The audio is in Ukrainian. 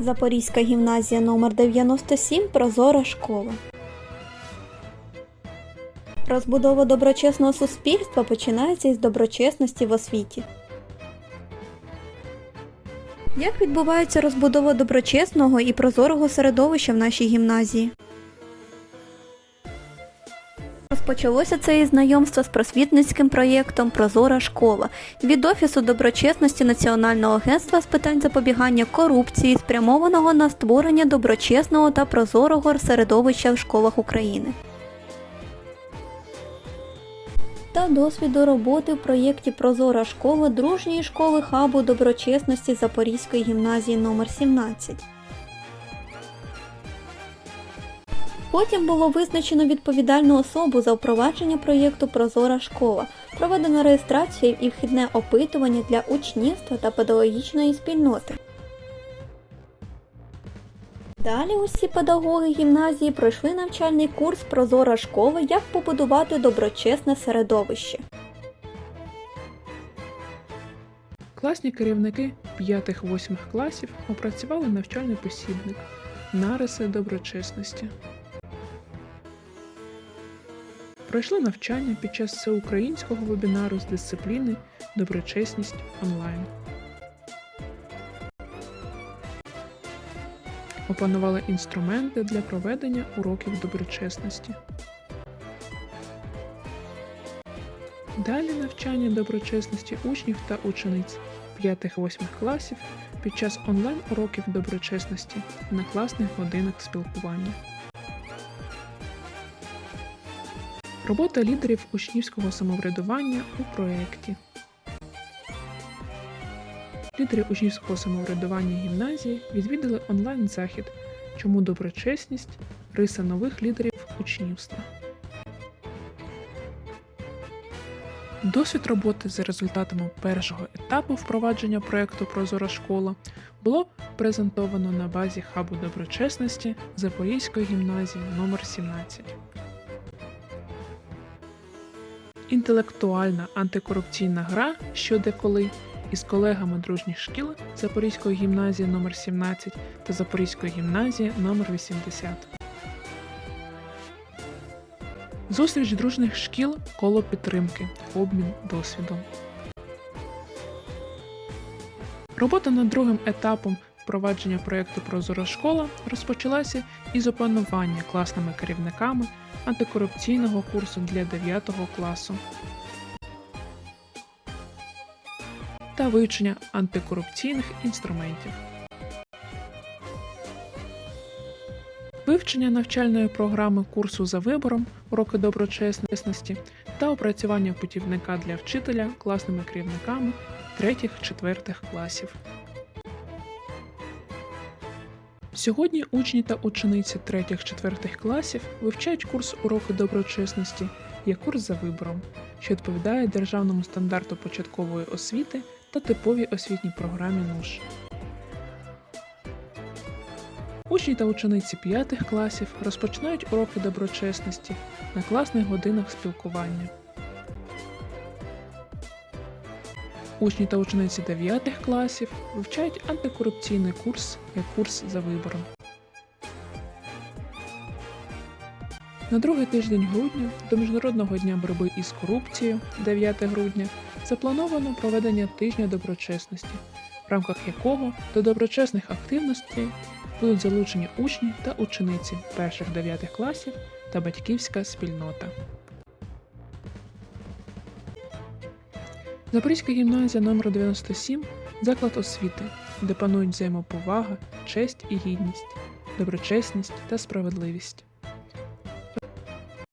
Запорізька гімназія номер 97 Прозора школа. Розбудова доброчесного суспільства починається із доброчесності в освіті. Як відбувається розбудова доброчесного і прозорого середовища в нашій гімназії? Розпочалося це із знайомства з просвітницьким проєктом Прозора школа від Офісу доброчесності Національного агентства з питань запобігання корупції, спрямованого на створення доброчесного та прозорого середовища в школах України. Та досвіду роботи в проєкті Прозора школа дружньої школи хабу доброчесності Запорізької гімназії номер 17 Потім було визначено відповідальну особу за впровадження проєкту Прозора школа, проведено реєстрацію і вхідне опитування для учнівства та педагогічної спільноти. Далі усі педагоги гімназії пройшли навчальний курс Прозора школа, як побудувати доброчесне середовище. Класні керівники 5-8 класів опрацювали навчальний посібник Нариси доброчесності. Пройшли навчання під час всеукраїнського вебінару з дисципліни Доброчесність онлайн. Опанували інструменти для проведення уроків доброчесності. Далі навчання доброчесності учнів та учениць 5-8 класів під час онлайн-уроків доброчесності на класних годинах спілкування. Робота лідерів учнівського самоврядування у проєкті. Лідери учнівського самоврядування гімназії відвідали онлайн-захід Чому доброчесність риса нових лідерів учнівства. Досвід роботи за результатами першого етапу впровадження проєкту Прозора школа було презентовано на базі хабу доброчесності Запорізької гімназії номер 17 Інтелектуальна антикорупційна гра що де коли із колегами дружніх шкіл Запорізької гімназії номер 17 та Запорізької гімназії номер 80 Зустріч дружних шкіл коло підтримки, обмін досвідом. Робота над другим етапом впровадження проєкту Прозора школа розпочалася із опанування класними керівниками антикорупційного курсу для 9 класу та вивчення антикорупційних інструментів. Вивчення навчальної програми курсу за вибором уроки доброчесності та опрацювання путівника для вчителя класними керівниками 3-4 класів. Сьогодні учні та учениці 3-4 класів вивчають курс уроки доброчесності як курс за вибором, що відповідає державному стандарту початкової освіти та типовій освітній програмі НУШ. Учні та учениці 5 класів розпочинають уроки доброчесності на класних годинах спілкування. Учні та учениці 9 класів вивчають антикорупційний курс як курс за вибором. На другий тиждень грудня до Міжнародного дня боротьби із корупцією 9 грудня заплановано проведення тижня доброчесності, в рамках якого до доброчесних активностей будуть залучені учні та учениці перших 9 класів та батьківська спільнота. Запорізька гімназія номер 97 заклад освіти, де панують взаємоповага, честь і гідність, доброчесність та справедливість.